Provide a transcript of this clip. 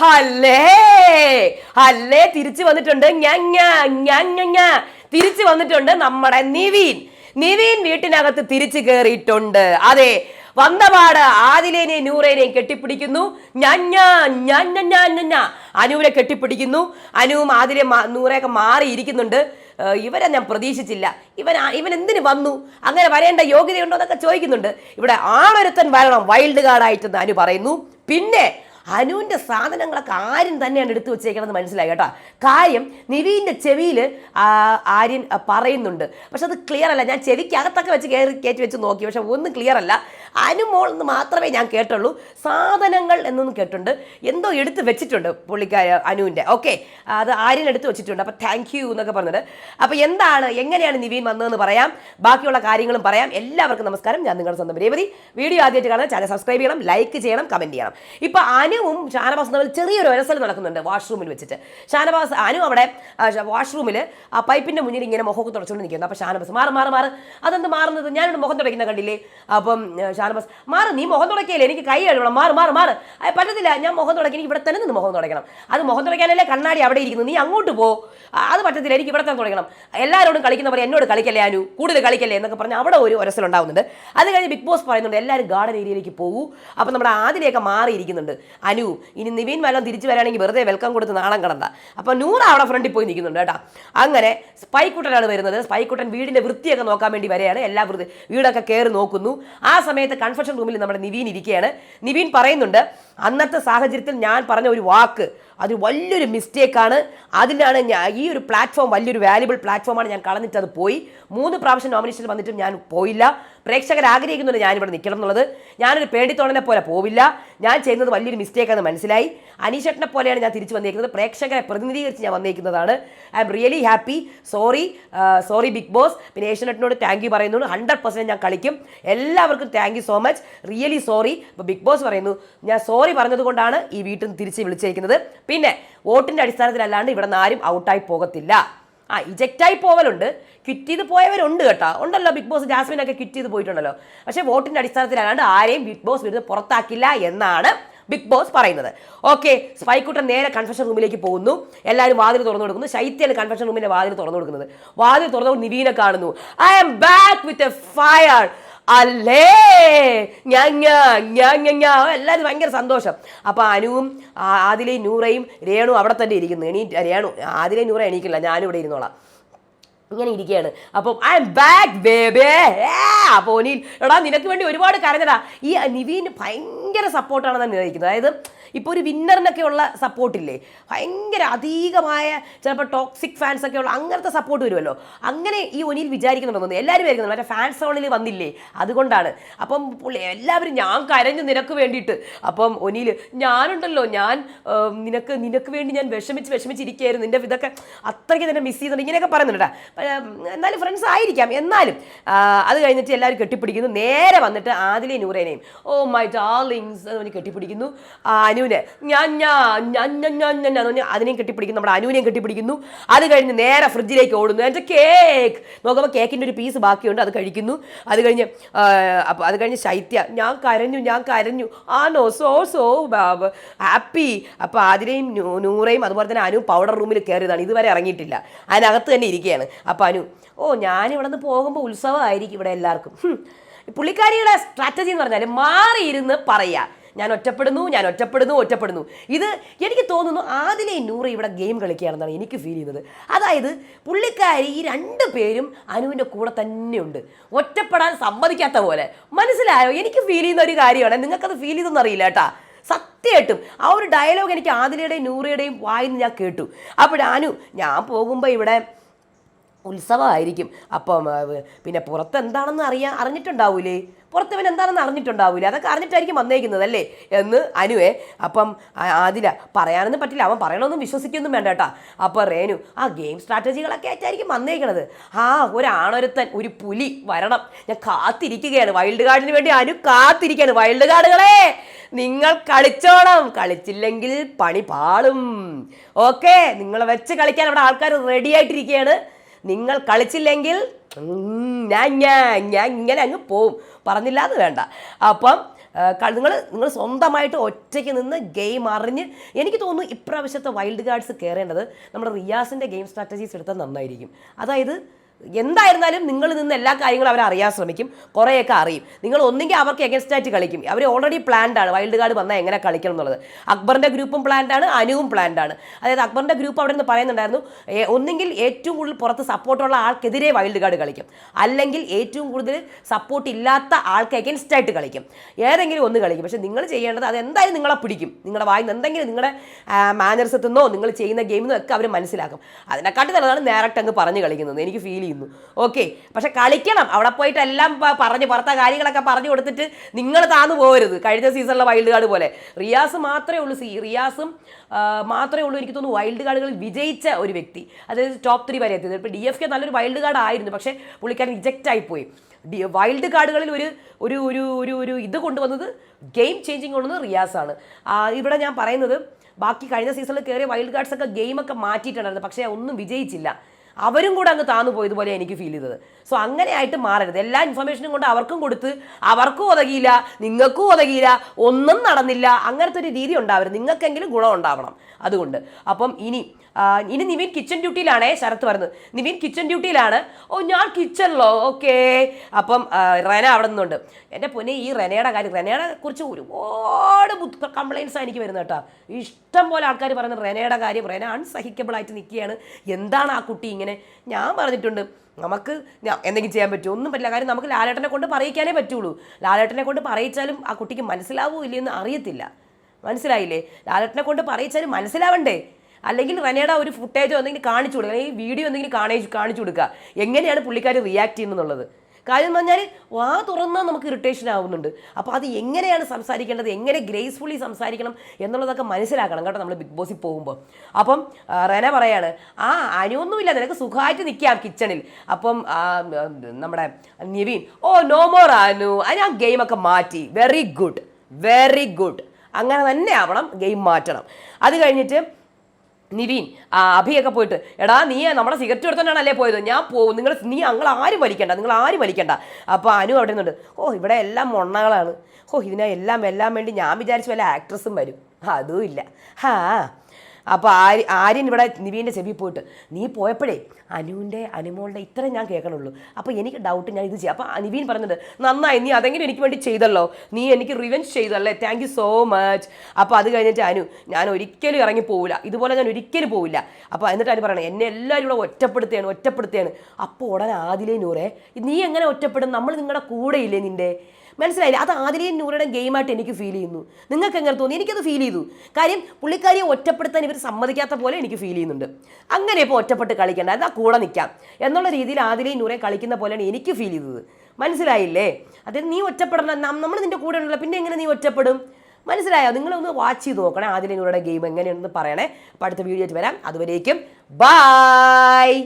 ഹല്ലേ? ഹല്ലേ തിരിച്ചു വന്നിട്ടുണ്ട്. തിരിച്ചു വന്നിട്ടുണ്ട് നമ്മുടെ നിവീൻ. നിവീൻ വീട്ടിനകത്ത് തിരിച്ചു കയറിയിട്ടുണ്ട് അതെ വന്നപാട് ആദിലേനെയും നൂറേനെയും കെട്ടിപ്പിടിക്കുന്നു. ഞഞ്ഞ ഞഞ്ഞ ഞഞ്ഞ അനുവിനെ കെട്ടിപ്പിടിക്കുന്നു. അനുവും ആദിലെ നൂറയൊക്കെ മാറിയിരിക്കുന്നുണ്ട് ഇവരെ ഞാൻ പ്രതീക്ഷിച്ചില്ല. ഇവൻ ഇവൻ എന്തിന് വന്നു? അങ്ങനെ വരേണ്ട യോഗ്യതയുണ്ടോ എന്നൊക്കെ ചോദിക്കുന്നുണ്ട്. ഇവിടെ ആണൊരുത്തൻ വരണം. വൈൽഡ് കാർഡായിട്ടെന്ന് അനു പറയുന്നു. പിന്നെ അനുവിന്റെ സാധനങ്ങളൊക്കെ ആര്യൻ തന്നെയാണ് എടുത്തു വെച്ചേക്കണമെന്ന് മനസ്സിലായി കേട്ടോ. കാര്യം നിവീന്റെ ചെവിയിൽ ആര്യൻ പറയുന്നുണ്ട്. പക്ഷെ അത് ക്ലിയർ അല്ല. ഞാൻ ചെവിക്കകത്തൊക്കെ വെച്ച് കയറി കയറ്റി വെച്ച് നോക്കി. പക്ഷെ ഒന്നും ക്ലിയർ അല്ല. അനുമോൾ എന്ന് മാത്രമേ ഞാൻ കേട്ടുള്ളൂ. സാധനങ്ങൾ എന്നൊന്നും കേട്ടിട്ടുണ്ട്. എന്തോ എടുത്ത് വെച്ചിട്ടുണ്ട് പുള്ളിക്കാർ അനുവിന്റെ ഓക്കെ അത് ആര്യൻ എടുത്ത് വെച്ചിട്ടുണ്ട്. അപ്പോൾ താങ്ക് യു എന്നൊക്കെ പറഞ്ഞിട്ട്. അപ്പോൾ എന്താണ് എങ്ങനെയാണ് നിവീൻ വന്നതെന്ന് പറയാം. ബാക്കിയുള്ള കാര്യങ്ങളും പറയാം. എല്ലാവർക്കും നമസ്കാരം. ഞാൻ നിങ്ങളുടെ സ്വന്തം രേവതി. വീഡിയോ ആദ്യമായിട്ട് കാണാൻ ചാനൽ സബ്സ്ക്രൈബ് ചെയ്യണം ലൈക്ക് ചെയ്യണം കമന്റ് ചെയ്യണം. ഇപ്പോൾ അനുവും ഷാനവാസും തമ്മിൽ ചെറിയൊരു ഒരസൽ നടക്കുന്നുണ്ട് വാഷ്റൂമിൽ വെച്ചിട്ട്. ഷാനവാസ് അനു അവിടെ വാഷ്റൂമിൽ ആ പൈപ്പിന്റെ മുന്നിൽ ഇങ്ങനെ മുഖമൊക്കെ തുടച്ചുകൊണ്ട് നിൽക്കുന്നു അപ്പോൾ ഷാനവാസ് മാറ് മാറ് മാറ്. അതെന്ത് മാറുന്നത്? ഞാനിവിടെ മുഖം തുടയ്ക്കുന്ന കണ്ടില്ലേ? അപ്പം ഷാനവാസ് മാറ് നീ മുഖം തുടയ്ക്കല്ലേ? എനിക്ക് കൈ കഴുകണം. മാറ് മാറ് മാറ്. പറ്റത്തില്ല. ഞാൻ മുഖം തുടക്കി എനിക്ക് ഇവിടെ തന്നെ നിന്ന് മുഖം തുടയ്ക്കണം. അത് മുഖം തുടയ്ക്കാനല്ലേ കണ്ണാടി അവിടെ ഇരിക്കുന്നു. നീ അങ്ങോട്ട് പോ. അത് പറ്റത്തില്ല. എനിക്ക് ഇവിടെ തന്നെ തുടങ്ങണം എല്ലാവരോടും കളിക്കുന്ന പറയും എന്നോട് കളിക്കല്ലേ അനു? കൂടുതൽ കളിക്കല്ലേ എന്നൊക്കെ പറഞ്ഞ് അവിടെ ഒരു ഒരസൽ ഉണ്ടാവുന്നുണ്ട്. അത് കഴിഞ്ഞ് ബിഗ് ബോസ് പറയുന്നുണ്ട് എല്ലാവരും ഗാർഡൻ ഏരിയയിലേക്ക് പോകൂ. അപ്പോൾ നമ്മുടെ ആദിലയൊക്കെ മാറിയിരിക്കുന്നുണ്ട്. അനു ഇനി നിവീൻ വല്ലതും തിരിച്ചു വരാണെങ്കിൽ വെറുതെ വെൽക്കം കൊടുത്ത് നാളം കടണ്ട അപ്പോൾ നൂറ് അവിടെ ഫ്രണ്ടിൽ പോയി നിൽക്കുന്നുണ്ട് കേട്ടോ. അങ്ങനെ സ്പൈക്കുട്ടനാണ് വരുന്നത്. സ്പൈക്കുട്ടൻ വീടിന്റെ വൃത്തിയൊക്കെ നോക്കാൻ വേണ്ടി വരെയാണ്. എല്ലാ വൃത്തി വീടൊക്കെ കയറി നോക്കുന്നു. ആ സമയത്ത് കൺഫെഷൻ റൂമിൽ നമ്മുടെ നിവീൻ ഇരിക്കുകയാണ്. നിവീൻ പറയുന്നുണ്ട് അന്നത്തെ സാഹചര്യത്തിൽ ഞാൻ പറഞ്ഞ ഒരു വാക്ക് അത് വലിയൊരു മിസ്റ്റേക്കാണ് അതിനാണ് ഞാൻ ഈ ഒരു പ്ലാറ്റ്ഫോം വലിയൊരു വാല്യുബിൾ പ്ലാറ്റ്ഫോമാണ് ഞാൻ കളഞ്ഞിട്ട് അത് പോയി. മൂന്ന് പ്രാവശ്യം നോമിനേഷൻ വന്നിട്ടും ഞാൻ പോയില്ല. പ്രേക്ഷകർ ആഗ്രഹിക്കുന്നുണ്ട് ഞാനിവിടെ നിൽക്കണം എന്നുള്ളത്. ഞാനൊരു പേടിത്തോണനെ പോലെ പോവില്ല. ഞാൻ ചെയ്യുന്നത് വലിയൊരു മിസ്റ്റേക്കാണെന്ന് മനസ്സിലായി. അനീഷേട്ടനെ പോലെയാണ് ഞാൻ തിരിച്ചു വന്നിരിക്കുന്നത് പ്രേക്ഷകരെ പ്രതിനിധീകരിച്ച് ഞാൻ വന്നിരിക്കുന്നതാണ് I'm really happy sorry sorry big boss പിന്നെ ഏഷ്യനെറ്റിനോട് താങ്ക് യു പറയുന്നു ഹൺഡ്രഡ് പെർസെന്റ് ഞാൻ കളിക്കും. എല്ലാവർക്കും thank you so much really sorry ഇപ്പോൾ ബിഗ് ബോസ് പറയുന്നു ഞാൻ സോറി പറഞ്ഞതുകൊണ്ടാണ് ഈ വീട്ടിൽ നിന്ന് തിരിച്ച് വിളിച്ചേക്കുന്നത് പിന്നെ വോട്ടിന്റെ അടിസ്ഥാനത്തിലല്ലാണ്ട് ഇവിടെ നിന്ന് ആരും ഔട്ടായി പോകത്തില്ല. ആ ഇജക്റ്റായി പോവലുണ്ട്. ക്വിറ്റ് ചെയ്ത് പോയവരുണ്ട് കേട്ടോ. ഉണ്ടല്ലോ ബിഗ് ബോസ് ജാസ്മിനൊക്കെ ക്വിറ്റ് ചെയ്ത് പോയിട്ടുണ്ടല്ലോ. പക്ഷേ വോട്ടിന്റെ അടിസ്ഥാനത്തിലല്ലാണ്ട് ആരെയും ബിഗ് ബോസ് വിരുദ്ധ പുറത്താക്കില്ല എന്നാണ് ബിഗ് ബോസ് പറയുന്നത്. ഓക്കെ സ്പൈക്കുട്ടൻ നേരെ കൺഫെഷൻ റൂമിലേക്ക് പോകുന്നു. എല്ലാവരും വാതിൽ തുറന്നു കൊടുക്കുന്നു. ശൈത്യാണ് കൺഫെഷൻ റൂമിന്റെ വാതിൽ തുറന്നു കൊടുക്കുന്നത്. വാതിൽ തുറന്നു നിവീനെ കാണുന്നു. I'm back with a fire അല്ലേ? ഞങ്ങ എല്ലാവരും ഭയങ്കര സന്തോഷം. അപ്പോൾ അനുവും ആദിലെ നൂറയും രേണു അവിടെ തന്നെ ഇരിക്കുന്നു. എണീ രേണു ആദിലെ നൂറ എണീക്കില്ല. ഞാനും ഇവിടെ ഇരുന്നോളാം. ഇങ്ങനെ ഇരിക്കുകയാണ് അപ്പം ഐ എം ബാക്ക് ബേബേ അപ്പോൾ ഒനിൽ എടാ നിനക്ക് വേണ്ടി ഒരുപാട് കരഞ്ഞടാ ഈ നിവീൻ ഭയങ്കര സപ്പോർട്ടാണ് തന്നെ ഇരിക്കുന്നത് അതായത് ഇപ്പോൾ ഒരു വിന്നറിനൊക്കെ ഉള്ള സപ്പോർട്ടില്ലേ ഭയങ്കര അധികമായ ചിലപ്പോൾ ടോക്സിക് ഫാൻസ് ഒക്കെ ഉള്ള അങ്ങനത്തെ സപ്പോർട്ട് വരുമല്ലോ? അങ്ങനെ ഈ ഒനിയിൽ വിചാരിക്കുന്നുണ്ടെന്ന് എല്ലാവരും വിചാരിക്കുന്നു മറ്റേ ഫാൻസ് സോണിൽ വന്നില്ലേ? അതുകൊണ്ടാണ്. അപ്പം എല്ലാവരും ഞാൻ കരഞ്ഞു നിനക്ക് വേണ്ടിയിട്ട്. അപ്പം ഒനിയിൽ ഞാനുണ്ടല്ലോ ഞാൻ നിനക്ക് നിനക്ക് വേണ്ടി ഞാൻ വിഷമിച്ച് വിഷമിച്ചിരിക്കുകയായിരുന്നു. നിന്റെ ഇതൊക്കെ അത്രയ്ക്ക് തന്നെ മിസ് ചെയ്യുന്നുണ്ട്. ഇങ്ങനെയൊക്കെ പറയുന്നുണ്ട് എന്നാലും ഫ്രണ്ട്സ് ആയിരിക്കാം. എന്നാലും അത് കഴിഞ്ഞിട്ട് എല്ലാവരും കെട്ടിപ്പിടിക്കുന്നു. നേരെ വന്നിട്ട് ആദിലെ നൂറേനെയും. ഓ മൈ ഡാർലിങ്സ് എന്ന് കെട്ടിപ്പിടിക്കുന്നു. ആ, അനുവിനെ. ഞാൻ ഞാൻ ഞാൻ ഞാൻ ഞാൻ ഞാൻ എന്ന് അതിനെയും കെട്ടിപ്പിടിക്കുന്നു. നമ്മുടെ അനുവിനെയും കെട്ടിപ്പിടിക്കുന്നു. അത് കഴിഞ്ഞ് നേരെ ഫ്രിഡ്ജിലേക്ക് ഓടുന്നു. എന്റെ കേക്ക് നോക്കുമ്പോൾ കേക്കിന്റെ ഒരു പീസ് ബാക്കിയുണ്ട്. അത് കഴിക്കുന്നു. അത് കഴിഞ്ഞ് അപ്പോൾ അത് കഴിഞ്ഞ് ശൈത്യ ഞാൻ കരഞ്ഞു ഞാൻ കരഞ്ഞു. ആണോ? So so happy. അപ്പോൾ ആതിരയും നൂറേയും അതുപോലെ തന്നെ അനു പൗഡർ റൂമിൽ കയറിയതാണ്. ഇതുവരെ ഇറങ്ങിയിട്ടില്ല. അതിനകത്ത് തന്നെ ഇരിക്കുകയാണ്. അപ്പോൾ അനു ഓ ഞാനിവിടെ നിന്ന് പോകുമ്പോൾ ഉത്സവമായിരിക്കും ഇവിടെ എല്ലാവർക്കും. പുള്ളിക്കാരിയുടെ സ്ട്രാറ്റജി എന്ന് പറഞ്ഞാൽ മാറിയിരുന്ന് പറയുക ഞാൻ ഒറ്റപ്പെടുന്നു ഞാൻ ഒറ്റപ്പെടുന്നു ഒറ്റപ്പെടുന്നു. ഇത് എനിക്ക് തോന്നുന്നു ആദിലെ നൂറ് ഇവിടെ ഗെയിം കളിക്കുകയാണെന്നാണ് എനിക്ക് ഫീൽ ചെയ്യുന്നത് അതായത് പുള്ളിക്കാരി ഈ രണ്ട് പേരും അനുവിന്റെ കൂടെ തന്നെയുണ്ട്. ഒറ്റപ്പെടാൻ സമ്മതിക്കാത്ത പോലെ. മനസ്സിലായോ? എനിക്ക് ഫീൽ ചെയ്യുന്ന ഒരു കാര്യമാണ്. നിങ്ങൾക്കത് ഫീൽ ചെയ്തൊന്നും അറിയില്ല കേട്ടാ. സത്യമായിട്ടും ആ ഒരു ഡയലോഗ് എനിക്ക് ആദിലയുടെയും നൂറയുടെയും വായിന്ന് ഞാൻ കേട്ടു. അപ്പോഴാനു ഞാൻ പോകുമ്പോൾ ഇവിടെ ഉത്സവമായിരിക്കും. അപ്പം പിന്നെ പുറത്ത് എന്താണെന്ന് അറിയാൻ അറിഞ്ഞിട്ടുണ്ടാവൂലേ? പുറത്ത് ഇവൻ എന്താണെന്ന് അറിഞ്ഞിട്ടുണ്ടാവില്ല അതൊക്കെ അറിഞ്ഞിട്ടായിരിക്കും വന്നേക്കുന്നത് അല്ലേ എന്ന് അനുവേ അപ്പം ആദില പറയാനൊന്നും പറ്റില്ല. അവൻ പറയണമെന്നും വിശ്വസിക്കൊന്നും വേണ്ട കേട്ടാ. അപ്പോൾ റേനു ആ ഗെയിം സ്ട്രാറ്റജികളൊക്കെ ആയിട്ടായിരിക്കും വന്നേക്കണത്. ആ ഒരാണൊരുത്തൻ ഒരു പുലി വരണം. ഞാൻ കാത്തിരിക്കുകയാണ്. വൈൽഡ് കാർഡിന് വേണ്ടി അനു കാത്തിരിക്കുകയാണ്. വൈൽഡ് കാർഡുകളെ നിങ്ങൾ കളിച്ചോണം. കളിച്ചില്ലെങ്കിൽ പണി പാളും. ഓക്കെ നിങ്ങൾ വെച്ച് കളിക്കാൻ അവിടെ ആൾക്കാർ റെഡി ആയിട്ടിരിക്കുകയാണ്. നിങ്ങൾ കളിച്ചില്ലെങ്കിൽ ഞാൻ ഞാൻ ഞാൻ ഇങ്ങനെ അങ്ങ് പോവും. പറഞ്ഞില്ല എന്ന് വേണ്ട. അപ്പം നിങ്ങൾ നിങ്ങൾ സ്വന്തമായിട്ട് ഒറ്റയ്ക്ക് നിന്ന് ഗെയിം അറിഞ്ഞ് എനിക്ക് തോന്നുന്നു ഇപ്രാവശ്യത്തെ വൈൽഡ് കാർഡ്സ് കയറേണ്ടത് നമ്മുടെ റിയാസിന്റെ ഗെയിം സ്ട്രാറ്റജീസ് എടുത്താൽ നന്നായിരിക്കും. അതായത് എന്തായിരുന്നാലും നിങ്ങൾ നിന്ന് എല്ലാ കാര്യങ്ങളും അവർ അറിയാൻ ശ്രമിക്കും കുറേയൊക്കെ അറിയും. നിങ്ങൾ ഒന്നെങ്കിൽ അവർക്ക് എഗൻസ്റ്റ് ആയിട്ട് കളിക്കും. അവർ ഓൾറെഡി പ്ലാൻഡ് ആണ്. വൈൽഡ് കാർഡ് വന്നാൽ എങ്ങനെ കളിക്കണം എന്നുള്ളത്. അക്ബറിന്റെ ഗ്രൂപ്പും പ്ലാൻഡ് ആണ് അനുവും പ്ലാൻഡ് ആണ്. അതായത് അക്ബറിന്റെ ഗ്രൂപ്പ് അവിടെ നിന്ന് പറയുന്നുണ്ടായിരുന്നു ഒന്നെങ്കിൽ ഏറ്റവും കൂടുതൽ പുറത്ത് സപ്പോർട്ടുള്ള ആൾക്കെതിരെ വൈൽഡ് കാർഡ് കളിക്കും. അല്ലെങ്കിൽ ഏറ്റവും കൂടുതൽ സപ്പോർട്ട് ഇല്ലാത്ത ആൾക്ക് എഗൻസ്റ്റ് ആയിട്ട് കളിക്കും. ഏതെങ്കിലും ഒന്ന് കളിക്കും. പക്ഷേ നിങ്ങൾ ചെയ്യേണ്ടത് അത് എന്തായാലും നിങ്ങളെ പിടിക്കും. നിങ്ങളുടെ വായിൽ നിന്ന് എന്തെങ്കിലും നിങ്ങളുടെ മാനേഴ്സ് എത്തുന്നോ നിങ്ങൾ ചെയ്യുന്ന ഗെയിമിൽ നിന്നൊക്കെ അവർ മനസ്സിലാക്കും. അതിനെക്കാട്ടി നല്ലതാണ് നേരിട്ട് അങ്ങ് പറഞ്ഞു കളിക്കുന്നത്. എനിക്ക് ഫീൽ ചെയ്യുന്നു. ഓക്കെ പക്ഷെ കളിക്കണം. അവിടെ പോയിട്ട് എല്ലാം പറഞ്ഞ് പുറത്തെ കാര്യങ്ങളൊക്കെ പറഞ്ഞു കൊടുത്തിട്ട് നിങ്ങൾ താന്നു പോകരുത്. കഴിഞ്ഞ സീസണിലെ വൈൽഡ് കാർഡ് പോലെ. റിയാസ് മാത്രമേ ഉള്ളൂ സി റിയാസും മാത്രമേ ഉള്ളൂ എനിക്ക് തോന്നുന്നു വൈൽഡ് കാർഡുകളിൽ വിജയിച്ച ഒരു വ്യക്തി. അതായത് ടോപ്പ് ത്രീ വരെ എത്തിയത്. ഇപ്പോൾ ഡി എഫ് കെ നല്ലൊരു വൈൽഡ് കാർഡ് ആയിരുന്നു. പക്ഷേ പുള്ളിക്കാരൻ റിജക്റ്റ് ആയിപ്പോയി വൈൽഡ് കാർഡുകളിൽ ഒരു ഒരു ഒരു ഒരു ഒരു ഇത് കൊണ്ടുവന്നത് ഗെയിം ചേഞ്ചിങ് കൊണ്ടുവന്നത് റിയാസാണ്. ഇവിടെ ഞാൻ പറയുന്നത് ബാക്കി കഴിഞ്ഞ സീസണിൽ കയറിയ വൈൽഡ് കാർഡ്സ് ഒക്കെ ഗെയിമൊക്കെ മാറ്റിയിട്ടുണ്ടായിരുന്നു പക്ഷേ ഒന്നും വിജയിച്ചില്ല. അവരും കൂടെ അങ്ങ് താന്നു പോയതുപോലെ എനിക്ക് ഫീൽ ചെയ്തത്. സോ അങ്ങനെ ആയിട്ട് മാറരുത്. എല്ലാ ഇൻഫർമേഷനും കൊണ്ട് അവർക്കും കൊടുത്ത് അവർക്കും ഒതകിയില്ല നിങ്ങൾക്കും ഒതകിയില്ല ഒന്നും നടന്നില്ല അങ്ങനത്തെ ഒരു രീതി ഉണ്ടാവരുത്. നിങ്ങൾക്കെങ്കിലും ഗുണം ഉണ്ടാവണം. അതുകൊണ്ട്. അപ്പം ഇനി ഇനി നിവിൻ കിച്ചൺ ഡ്യൂട്ടിയിലാണേ ശരത്ത് പറയുന്നത് നിവിൻ കിച്ചൺ ഡ്യൂട്ടിയിലാണ് ഓ ഞാൻ കിച്ചണിലോ ഓക്കേ അപ്പം റെന അവിടെ നിന്നുണ്ട്. എന്റെ പൊന്നെ ഈ റെനയുടെ കാര്യം റെനയുടെ കുറിച്ച് ഒരുപാട് കംപ്ലയിൻസാണ് എനിക്ക് വരുന്നത് കേട്ടോ. ഇഷ്ടം പോലെ ആൾക്കാർ പറയുന്നത് റെനയുടെ കാര്യം റെന അൺസഹിക്കബിളായിട്ട് നിൽക്കുകയാണ്. എന്താണ് ആ കുട്ടി ഇങ്ങനെ? ഞാൻ പറഞ്ഞിട്ടുണ്ട് നമുക്ക് എന്തെങ്കിലും ചെയ്യാൻ പറ്റുമോ? ഒന്നും പറ്റില്ല. കാര്യം നമുക്ക് ലാലേട്ടനെ കൊണ്ട് പറയിക്കാനേ പറ്റുള്ളൂ. ലാലേട്ടനെ കൊണ്ട് പറയിച്ചാലും ആ കുട്ടിക്ക് മനസ്സിലാവൂ ഇല്ലയെന്ന് അറിയത്തില്ല. മനസ്സിലായില്ലേ? ലാലേട്ടനെ കൊണ്ട് പറയിച്ചാലും മനസ്സിലാവണ്ടേ? അല്ലെങ്കിൽ റെനയുടെ ഒരു ഫുട്ടേജോ എന്തെങ്കിലും കാണിച്ചു കൊടുക്കുക. അല്ലെങ്കിൽ വീഡിയോ എന്തെങ്കിലും കാണിച്ചു കാണിച്ചു കൊടുക്കുക. എങ്ങനെയാണ് പുള്ളിക്കാർ റിയാക്ട് ചെയ്യുന്നത് കാര്യം എന്ന് പറഞ്ഞാൽ വാ തുറന്നാൽ നമുക്ക് ഇറിറ്റേഷൻ ആവുന്നുണ്ട്. അപ്പോൾ അത് എങ്ങനെയാണ് സംസാരിക്കേണ്ടത്? എങ്ങനെ ഗ്രേസ്ഫുള്ളി സംസാരിക്കണം എന്നുള്ളതൊക്കെ മനസ്സിലാക്കണം കേട്ടോ നമ്മൾ ബിഗ് ബോസിൽ പോകുമ്പോൾ അപ്പം റെന പറയാണ് ആ അനുവൊന്നുമില്ല നിനക്ക് സുഖമായിട്ട് നിൽക്കാം കിച്ചണിൽ അപ്പം നമ്മുടെ Nivin oh no more Anu. അതിന് ആ ഗെയിമൊക്കെ മാറ്റി. വെരി ഗുഡ് വെരി ഗുഡ് അങ്ങനെ തന്നെ ആവണം ഗെയിം മാറ്റണം. അത് കഴിഞ്ഞിട്ട് നിവീൻ ആ അഭിയൊക്കെ പോയിട്ട് എടാ നീ നമ്മുടെ സിഗരറ്റ് എടുത്തോണ്ടാണല്ലേ പോയത്? ഞാൻ പോകും നിങ്ങൾ നീ ഞങ്ങൾ ആരും വലിക്കണ്ട. നിങ്ങൾ ആരും വലിക്കണ്ട. അപ്പോൾ അനു അവിടെ നിന്നുണ്ട്. ഓ ഇവിടെ എല്ലാം മൊണ്ണകളാണ്. ഓ ഇതിനെ എല്ലാം എല്ലാം വേണ്ടി ഞാൻ വിചാരിച്ചു വല്ല ആക്ട്രസും വരും. അതും ഇല്ല. ഹാ അപ്പോൾ ആര്യ ആര്യൻ ഇവിടെ നിവീന്റെ ചെവി പോയിട്ട് നീ പോയപ്പോഴേ അനുവിന്റെ അനുമോളുടെ ഇത്ര ഞാൻ കേൾക്കണുള്ളൂ. അപ്പോൾ എനിക്ക് ഡൗട്ട് ഞാൻ ഇത് ചെയ്യാം. അപ്പോൾ നിവീൻ പറഞ്ഞത് നന്നായി നീ അതെങ്കിലും എനിക്ക് വേണ്ടി ചെയ്തല്ലോ. നീ എനിക്ക് റിവെഞ്ച് ചെയ്തല്ലേ താങ്ക് സോ മച്ച് അപ്പോൾ അത് കഴിഞ്ഞിട്ട് അനു ഞാൻ ഒരിക്കലും ഇറങ്ങി പോവില്ല. ഇതുപോലെ ഞാൻ ഒരിക്കലും പോവില്ല. അപ്പോൾ എന്നിട്ട് അനു പറയണേ എന്നെ എല്ലാവരും ഇവിടെ ഒറ്റപ്പെടുത്തുകയാണ് ഒറ്റപ്പെടുത്തുകയാണ്. അപ്പോൾ ഉടനെ ആദിലേ നൂറേ നീ എങ്ങനെ ഒറ്റപ്പെടും? നമ്മൾ നിങ്ങളുടെ കൂടെയില്ലേ നിന്റെ മനസ്സിലായില്ലേ? അത് ആദിലയും നൂറുടെ ഗെയിമായിട്ട് എനിക്ക് ഫീൽ ചെയ്യുന്നു. നിങ്ങൾക്ക് എങ്ങനെ തോന്നി? എനിക്കത് ഫീൽ ചെയ്തു. കാര്യം പുള്ളിക്കാരിയെ ഒറ്റപ്പെടുത്താൻ ഇവർ സമ്മതിക്കാത്ത പോലെ എനിക്ക് ഫീൽ ചെയ്യുന്നുണ്ട്. അങ്ങനെ ഇപ്പോൾ ഒറ്റപ്പെട്ട് കളിക്കേണ്ട. എന്നാൽ കൂടെ നിൽക്കാം എന്നുള്ള രീതിയിൽ ആദിലയും നൂറെ കളിക്കുന്ന പോലെയാണ് എനിക്ക് ഫീൽ ചെയ്തത്. മനസ്സിലായില്ലേ? അതായത് നീ ഒറ്റപ്പെടണം. നമ്മൾ നിന്റെ കൂടെ ഉണ്ടല്ലോ. പിന്നെ എങ്ങനെ നീ ഒറ്റപ്പെടും? മനസ്സിലായോ? നിങ്ങളൊന്ന് വാച്ച് ചെയ്ത് നോക്കണേ. ആദിലയും നൂറുടെ ഗെയിം എങ്ങനെയാണെന്ന് പറയണേ. അപ്പോൾ അടുത്ത വീഡിയോ ആയിട്ട് വരാം. അതുവരേക്കും ബായ്